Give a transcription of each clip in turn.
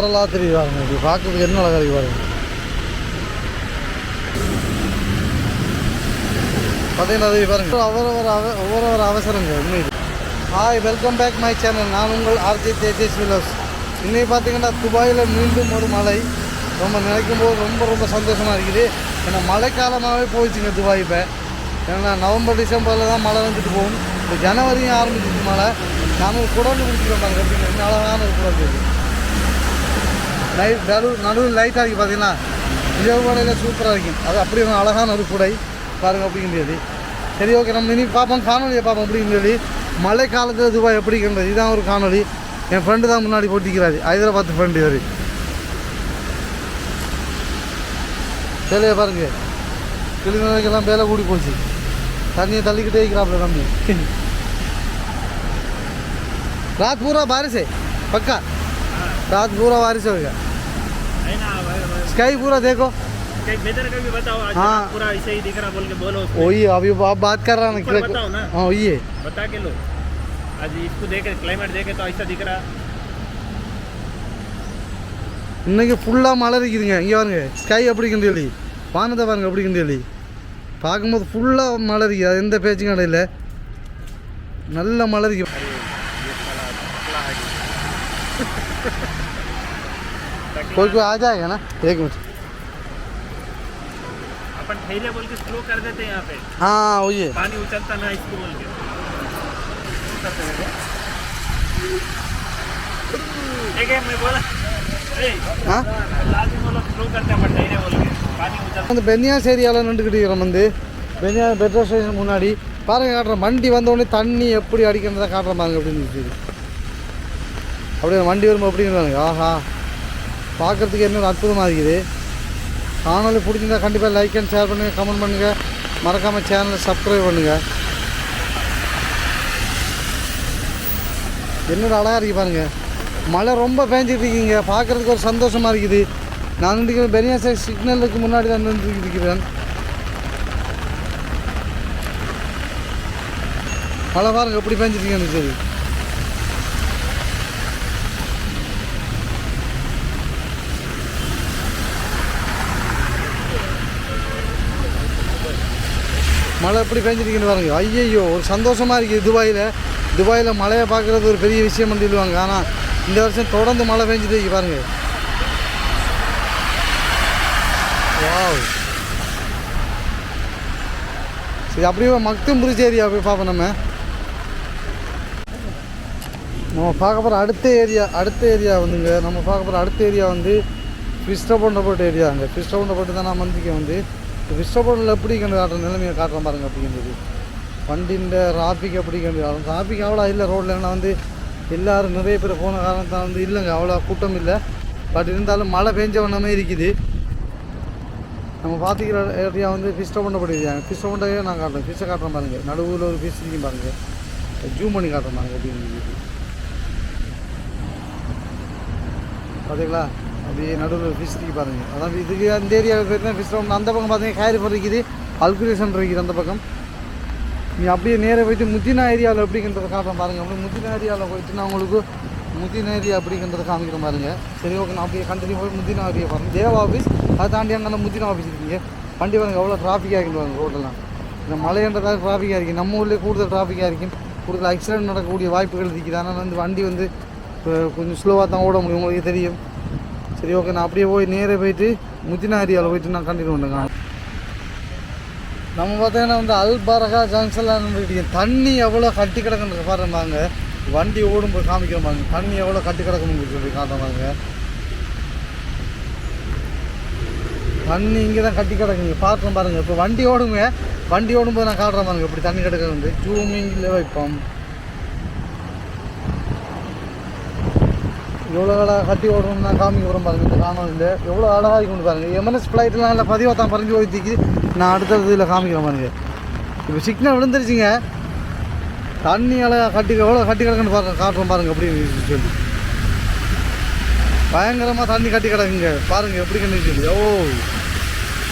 கடலாக தெரியுது பாருங்க. இப்படி பார்க்கறதுக்கு என்ன அழகாக இருக்கு பாருங்க. பார்த்தீங்கன்னா அது பாருங்க. ஒவ்வொரு அவ ஒவ்வொரு அவசரங்க உண்மையில். Hi welcome back my channel நான் உங்கள் ஆர்ஜி தேஜேஸ் விலோஸ். இன்னைக்கு பார்த்தீங்கன்னா துபாயில் மீண்டும் ஒரு மழை. ரொம்ப நினைக்கும் போது ரொம்ப ரொம்ப சந்தோஷமாக இருக்குது. ஏன்னா மழைக்காலமாகவே போயிடுச்சுங்க துபாய் இப்போ. ஏன்னா நவம்பர் டிசம்பரில் தான் மழை வந்துட்டு போகும். இப்போ ஜனவரியும் ஆரம்பிச்சிச்சு மழை. நானும் குடந்து குடிச்சிருக்கோம் பாருங்க. எப்படிங்க என்ன அழகான ஒரு குடந்து நைட் நடு நடுவில் லைட்டாக இருக்குது பார்த்தீங்கன்னா இரவு கடையில் சூப்பராக இருக்கும். அது அப்படி ஒரு அழகான ஒரு குடை. பாருங்கள் அப்படிங்கிறது சரி ஓகே நம்ம இனி பார்ப்போம். காணொலியை பார்ப்போம். அப்படிங்கிறது மழை காலத்தில் துபாய் எப்படிங்கிறது இதுதான் ஒரு காணொலி என் ஃப்ரெண்டு தான் முன்னாடி போட்டிக்கிறாரு ஹைதராபாத் ஃப்ரெண்டு இவர். சரியா பாருங்க. கிளிநெல்லாம் வேலை கூடி போச்சு. தண்ணியை தள்ளிக்கிட்டே இருக்கிறாப்புல நம்பி ராத் பூரா பாரிசே. பக்கா. रात पूरा बारिश होगा है ना भाई- भाई- स्काई पूरा देखो कहीं वेदर का भी बताओ आज हाँ। पूरा ऐसे ही दिख रहा बोल के बोलो उसमें। वही अभी आप बात कर रहा ना ऊपर बताओ ना। हाँ वही है बता के लो आज इसको देखे क्लाइमेट देखे तो ऐसा दिख रहा இன்னைக்கு ஃபுல்லாக மழை இருக்குதுங்க இங்கே பாருங்க ஸ்கை அப்படிங்கிற சொல்லி வானத்தை பாருங்க அப்படிங்கிற சொல்லி பார்க்கும்போது ஃபுல்லாக மழை இருக்குது அது எந்த பேச்சும் கிடையாது நல்ல மழை இருக்கு कोई कोई आ जाएगा ना एक मिनट अपन ठेले बोल के स्लो कर देते हैं यहाँ पे हाँ वही है पानी उछलता ना इसको बोल के ठीक है मैं बोला ए, हाँ लास्ट में बोलो स्लो करते हैं अपन ठेले बोल के पानी उछलता அந்த பென்னியாஸ் ஏரியாவில் நின்றுக்கிட்டு இருக்கிறோம் வந்து பென்னியா பெட்ரோல் ஸ்டேஷன் முன்னாடி பாருங்க காட்டுறேன் வண்டி வந்த உடனே தண்ணி எப்படி அடிக்கிறதா காட்டுறேன் பாருங்க அப்படின்னு இருக்குது அப்படியே வண்டி வரும்போது எப்படி இருந்தாங்க ஆஹா பார்க்குறதுக்கு என்ன அற்புதமாக இருக்குது. காணொலி பிடிச்சிருந்தா கண்டிப்பாக லைக் அண்ட் ஷேர் பண்ணுங்கள் கமெண்ட் பண்ணுங்கள் மறக்காமல் சேனலை சப்ஸ்கிரைப் பண்ணுங்கள் என்னோட அழகாக இருக்குது பாருங்கள் மழை ரொம்ப பேஞ்சிட்டு இருக்கீங்க. பார்க்குறதுக்கு ஒரு சந்தோஷமாக இருக்குது. நான் இன்றைக்கி பெரியாசை சிக்னலுக்கு முன்னாடி தான் நின்று இருக்கிறேன். மழை பாருங்கள் எப்படி பேஞ்சிருக்கீங்கன்னு சரி மழை எப்படி பெஞ்சிருக்குன்னு பாருங்க. ஐயையோ ஒரு சந்தோஷமாக இருக்குது துபாயில் துபாயில் மழையை பார்க்குறது ஒரு பெரிய விஷயம் சொல்லுவாங்க. ஆனால் இந்த வருஷம் தொடர்ந்து மழை பெஞ்சிட்டு இருக்கு பாருங்க. வாவ். சரி அப்படியே மக்தும் புரிச்ச ஏரியா போய் பார்ப்போம் நம்ம. நம்ம பார்க்க போகிற அடுத்த ஏரியா அடுத்த ஏரியா வந்துங்க. நம்ம பார்க்க போகிற அடுத்த ஏரியா வந்து பிஸ்டபொண்டப்பட்ட ஏரியாங்க பிஸ்டபொண்டப்பட்டு தான் நான் வந்திருக்கேன் வந்து. பிஸ்டபொண்டில் எப்படி கண்டு காட்டுற நிலைமையை காட்டுற பாருங்க அப்படிங்கிறது. வண்டின்ற டிராஃபிக் எப்படி கண்டு காட்டுறோம். டிராஃபிக் அவ்வளோ இல்லை ரோட்டில் ஏன்னா வந்து எல்லோரும் நிறைய பேர் போன காரணத்தால் வந்து இல்லைங்க. அவ்வளோ கூட்டம் இல்லை. பட் இருந்தாலும் மழை பெஞ்ச வண்ணமே இருக்குது. நம்ம பார்த்துக்கிற ஏரியா வந்து ஃபிஷ்டை பண்ணப்பட்ட ஏரியா ஃபிஷ்டை பண்ணவே நான் காட்டுறேன். ஃபிஷ்ஷை காட்டுறேன் பாருங்க. நடுவில் ஒரு ஃபிஷ் இருக்கும் பாருங்க. ஜூம் பண்ணி காட்டுறேன் பாருங்க அப்படின்னு பார்த்தீங்களா? அப்படியே நடுவில் ஃபிஷ் பாருங்கள் அதான் இதுக்கு அந்த ஏரியாவுக்கு போயிருந்தா ஃபிஷ் அந்த பக்கம் பார்த்தீங்கன்னா காயரிஃபர் இருக்குது. அல்குலேஷன் இருக்குது அந்த பக்கம். நீ அப்படியே நேராக போயிட்டு முத்தினா ஏரியாவில் அப்படிங்கிறத காட்டுறேன் பாருங்க. அப்படியே முத்தினா ஏரியாவில் போயிட்டு நான் உங்களுக்கு முத்தினா ஏரியா அப்படிங்கிறத காமிக்கிறேன் பாருங்க. சரி ஓகே நான் அப்படியே கண்டினியூ போய் முத்தினா ஏரியா பாருங்க. தேவா ஆஃபீஸ் அதை தாண்டி அங்கே அந்த முத்தினா ஆஃபீஸ் இருக்கீங்க. வண்டி பாருங்கள் எவ்வளோ டிராஃபிக்காக இருக்குது பாருங்க ரோடெல்லாம் இந்த மலைன்றதாக டிராஃபிக்காக இருக்குது. நம்ம ஊர்லேயே கூடுதல் டிராஃபிக்காக இருக்கும் கூடுதல் ஆக்சிடென்ட் நடக்கக்கூடிய வாய்ப்புகள் இருக்குது. அதனால் வந்து வண்டி வந்து கொஞ்சம் ஸ்லோவாக தான் ஓட முடியும். உங்களுக்கு தெரியும். சரி ஓகே நான் அப்படியே போய் நேரே போயிட்டு முத்தினாரியாவில் போயிட்டு நான் கண்டினியூ பண்ணுங்க நம்ம பார்த்தீங்கன்னா வந்து அல்பரகா ஜங்ஷன்லாம் இருந்துக்கிட்டு தண்ணி எவ்வளோ கட்டி கிடக்குன்னு பாருங்க வண்டி ஓடும்போது காமிக்கிற பாருங்க தண்ணி எவ்வளோ கட்டி கிடக்குன்னு சொல்லி காட்டுறாங்க தண்ணி இங்கே தான் கட்டி கிடக்குங்க. பார்க்குறோம் பாருங்கள் இப்போ வண்டி ஓடுங்க. வண்டி ஓடும்போது நான் காட்டுறேன் பாருங்க இப்படி தண்ணி கிடக்குது. ஜூமிங்கில் வைப்போம். எவ்வளோ அழகாக கட்டி ஓடணும்னு நான் காமிக்க போகிறேன் பாருங்க இந்த காணொலியில் எவ்வளோ அழகாக கொண்டு பாருங்க. எம்என்எஸ் ஃப்ளைட்லாம் நல்லா பதிவாக தான் பறஞ்சு ஓய்த்திக்கு நான் அடுத்தது இதில் காமிக்கிறேன் பாருங்க. இப்போ சிக்னல் விழுந்துருச்சுங்க. தண்ணி அழகாக கட்டி எவ்வளோ கட்டி கிடக்குன்னு பாருங்க காட்டுறோம் பாருங்கள் அப்படின்னு சொல்லி. பயங்கரமாக தண்ணி கட்டி கிடக்குங்க. பாருங்கள் எப்படி கண்டிச்சு ஓ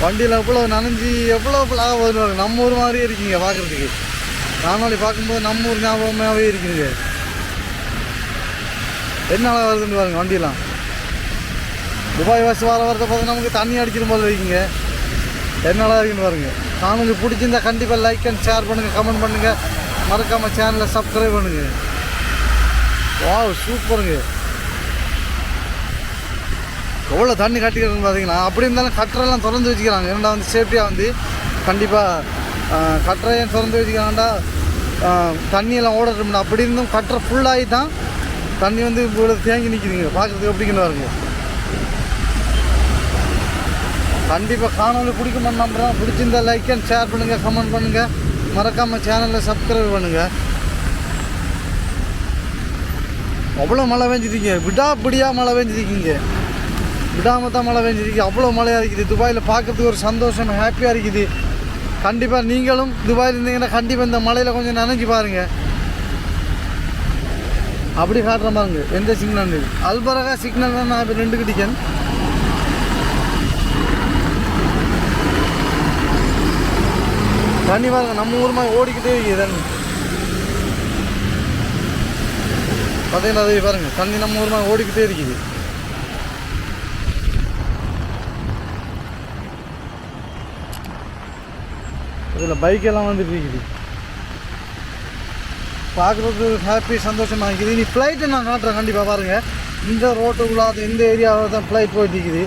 வண்டியில் எவ்வளோ நனைஞ்சி எவ்வளோ லாபம் வருவாங்க நம்ம ஊர் மாதிரியே இருக்கீங்க பார்க்குறதுக்கு காணொலி பார்க்கும்போது நம்ம ஊர் ஞாபகமாகவே இருக்குங்க என்ன அழகாக வருதுன்னு பாருங்க வண்டியெல்லாம். துபாய் வாசி வர வரத பார்த்து நமக்கு தண்ணி அடிக்கிற போல இருக்கீங்க. என்னடா இருக்குன்னு பாருங்க. காணொலி பிடிச்சிருந்தா கண்டிப்பாக லைக் அண்ட் ஷேர் பண்ணுங்கள் கமெண்ட் பண்ணுங்கள் மறக்காமல் சேனலை சப்ஸ்கிரைப் பண்ணுங்கள் வா சூப்பருங்க எவ்வளோ தண்ணி கட்டிக்கிறதுன்னு பார்த்தீங்கன்னா அப்படி இருந்தாலும் கட்டரெல்லாம் திறந்து வச்சுக்கிறாங்க. ஏன்னா வந்து சேஃப்டியாக வந்து கண்டிப்பாக கட்டரையும் திறந்து வச்சுக்கிறாங்கடா தண்ணியெல்லாம் ஓடட்டும் அப்படி இருந்தும் கட்டரை ஃபுல்லாகி தான் தண்ணி வந்து இவ்வளோ தேங்கி நிற்கிதுங்க பார்க்குறதுக்கு எப்படிங்கன்னு பாருங்க. கண்டிப்பாக காணொலி பிடிக்குமான்னு நம்புகிறேன் பிடிச்சிருந்தா லைக் அண்ட் ஷேர் பண்ணுங்கள் கமெண்ட் பண்ணுங்கள் மறக்காமல் சேனலில் சப்ஸ்கிரைப் பண்ணுங்கள் அவ்வளோ மழை பெஞ்சிருக்கீங்க. விடாப்பிடியாக மழை பெஞ்சிருக்கீங்க. விடாமல் தான் மழை பெஞ்சிருக்கு அவ்வளோ மழையாக இருக்குது. துபாயில் பார்க்கறதுக்கு ஒரு சந்தோஷம் ஹாப்பியாக இருக்குது. கண்டிப்பாக நீங்களும் துபாயில் இருந்தீங்கன்னா கண்டிப்பாக இந்த மழையில் கொஞ்சம் நனைஞ்சு பாருங்கள் அப்படி காட்டுற பாருங்க எந்த சிக்னல் அல்பரகா சிக்னல் தான் நான் இப்போ ரெண்டு கிட்டிக்கன் தண்ணி பாருங்க நம்ம ஊர் மாதிரி ஓடிக்கிட்டே இருக்குது தண்ணி. பார்த்தீங்கன்னா அதை பாருங்க தண்ணி நம்ம ஊர் மாதிரி ஓடிக்கிட்டே இருக்குது. இதில் பைக்கெல்லாம் வந்துட்டு இருக்குது. பார்க்குறதுக்கு ஹாப்பி சந்தோஷமாக இருக்குது. இனி ஃப்ளைட்டு நான் காட்டுறேன் கண்டிப்பாக பாருங்கள் இந்த ரோட்டுக்குள்ளாத இந்த ஏரியாவில் தான் ஃப்ளைட் போயிட்டு இருக்குது.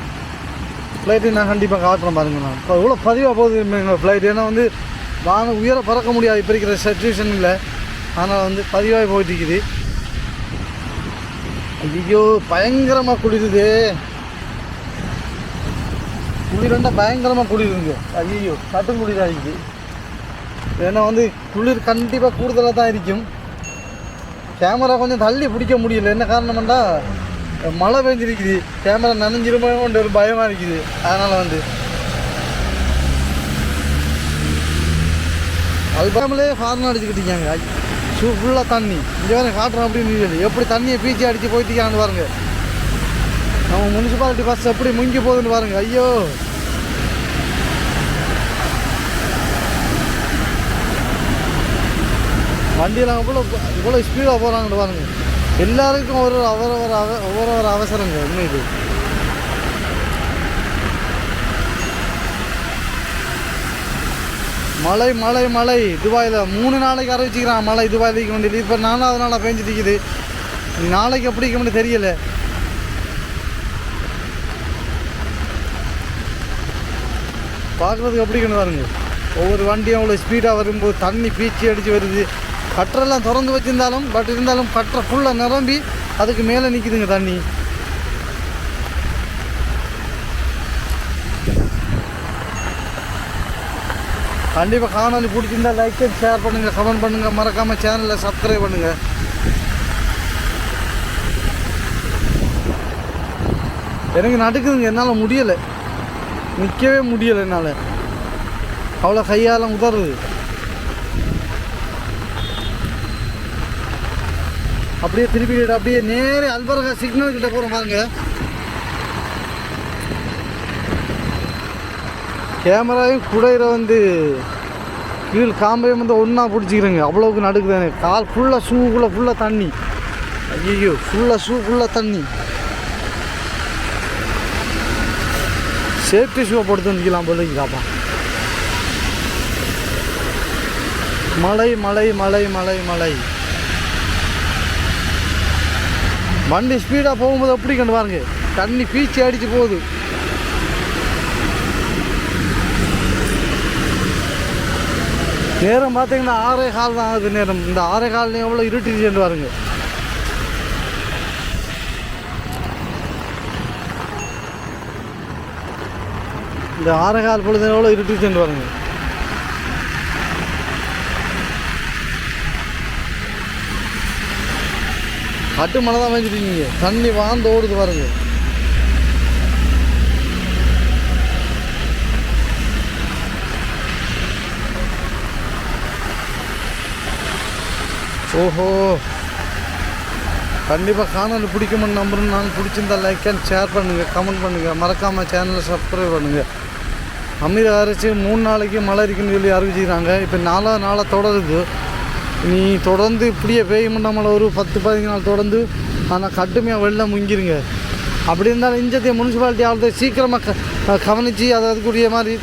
ஃப்ளைட்டு நான் கண்டிப்பாக காட்டுறேன் பாருங்கள் நான். இப்போ இவ்வளோ பதிவாக போகுது எங்கள் ஃப்ளைட் ஏன்னா வந்து வானம் உயர பறக்க முடியாது. இப்போ இருக்கிற சுச்சுவேஷன் இல்லை ஆனால் வந்து பதிவாகி போயிட்டு இருக்குது. ஐயோ பயங்கரமாக குளிருது. குளிர்ண்டா பயங்கரமாக குளிருங்க ஐயோ கட்டும் குளிராகிக்குது ஏன்னா வந்து குளிர் கண்டிப்பாக கூடுதலாக தான் இருக்கும். கேமரா கொஞ்சம் தள்ளி பிடிக்க முடியல. என்ன காரணம்டா மழை பெஞ்சிருக்குது. கேமரா நனைஞ்சிருமோன்ற ஒரு பயமாக இருக்குது. அதனால் வந்து. அல்பாமலே ஃபார்ன் அடிச்சுக்கிட்டீங்க ஷூ ஃபுல்லாக தண்ணி. இங்கே வேறு காட்டுறோம் அப்படின்னு சொல்லி எப்படி தண்ணியை பீச்சி அடித்து போயிட்டீங்கன்னு பாருங்கள் நம்ம முனிசிபாலிட்டி பஸ் எப்படி முங்கி போகுதுன்னு பாருங்க. ஐயோ! வண்டியில் இவ்வளோ இவ்வளோ ஸ்பீடாக போகிறாங்கன்னு பாருங்க. எல்லாருக்கும் ஒரு அவரவர் அவ ஒவ்வொரு அவசரங்க உண்மையில். மழை மழை மழை. துபாயில் மூணு நாளைக்கு அறிவிச்சிக்கிறான் மழை துபாயில் இருக்க வேண்டியது இப்போ நாலாவது நாளாக பேஞ்சிட்டு இருக்குது நாளைக்கு எப்படி இருக்க முடியும் தெரியல. பார்க்குறதுக்கு எப்படி இருக்குன்னு பாருங்க. ஒவ்வொரு வண்டியும் அவ்வளோ ஸ்பீடாக வரும்போது தண்ணி பீச்சி அடித்து வருது. கட்டரெல்லாம் திறந்து வச்சிருந்தாலும் பட் இருந்தாலும் கட்டரை ஃபுல்லாக நிரம்பி அதுக்கு மேலே நிற்குதுங்க தண்ணி. கண்டிப்பாக காணொலி பிடிச்சிருந்தா லைக் அண்ட் ஷேர் பண்ணுங்கள் கமெண்ட் பண்ணுங்கள் மறக்காமல் சேனலில் சப்ஸ்கிரைப் பண்ணுங்கள் எனக்கு நடக்குதுங்க என்னால் முடியலை. நிற்கவே முடியலை என்னால். அவ்வளோ கையால் உதறுது. அப்படியே திருப்பி அப்படியே நேரே அல்பரகா சிக்னல் கிட்ட போகிறோம் பாருங்க. கேமராயும் குடையிற வந்து கீழ் காம்பையும் வந்து ஒன்றா பிடிச்சிக்கிறேங்க. அவ்வளோவுக்கு நடுக்குது எனக்கு கால் ஃபுல்லாக ஷூக்குள்ளே ஃபுல்லாக தண்ணி. ஐயோ ஃபுல்லாக ஷூ ஃபுல்லாக தண்ணி. சேஃப்டி ஷூவை போட்டு நிற்கலாம் போல காப்பா மழை மழை மழை மழை மழை. வண்டி ஸ்பீடாக போகும்போது எப்படி கண்டு பாருங்க. தண்ணி பீச்சி அடித்து போகுது. நேரம் பார்த்தீங்கன்னா ஆறே கால் தான் ஆகுது நேரம். இந்த ஆறே கால் எவ்வளோ இருட்டுச்சுன்னு பாருங்க. இந்த ஆறே கால் பொழுது எவ்வளோ இருட்டுச்சுன்னு பாருங்க. பட்டு மழை தான் மேய்ச்சிருக்கீங்க தண்ணி வாந்து ஓடுது பாருங்க. ஓஹோ. கண்டிப்பாக காணொலி பிடிக்கும்னு நம்புறேன் நான் பிடிச்சிருந்தா லைக் அண்ட் ஷேர் பண்ணுங்கள் கமெண்ட் பண்ணுங்கள் மறக்காமல் சேனலை சப்ஸ்கிரைப் பண்ணுங்கள் அமீர் அரைச்சி மூணு நாளைக்கு மழை இருக்குன்னு சொல்லி அறிவிச்சுக்கிறாங்க இப்போ நாலாவது நாளாக தொடருது. நீ தொடர்ந்து இப்படியே பெய்யும் மழை ஒரு பத்து பதினஞ்சு நாள் தொடர்ந்து ஆனால் கட்டுமையாக வெள்ளம் முங்கிருங்க. அப்படி இருந்தாலும் இஞ்சத்தையும் முனிசிபாலிட்டி ஆளுதை சீக்கிரமாக க கவனித்து அது அதுக்குரிய மாதிரி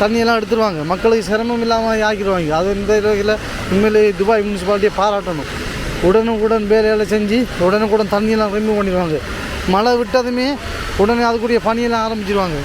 தண்ணியெல்லாம் எடுத்துருவாங்க. மக்களுக்கு சிரமம் இல்லாமல் ஆக்கிடுவாங்க. அது இந்த வகையில் உண்மையிலே துபாய் முனிசிபாலிட்டியை பாராட்டணும். உடனுக்குடன் வேலைகளை செஞ்சு உடனுக்குடன் தண்ணியெல்லாம் ரிமூவ் பண்ணிடுவாங்க. மழை விட்டதுமே உடனே அதுக்குரிய பணியெல்லாம் ஆரம்பிச்சிருவாங்க.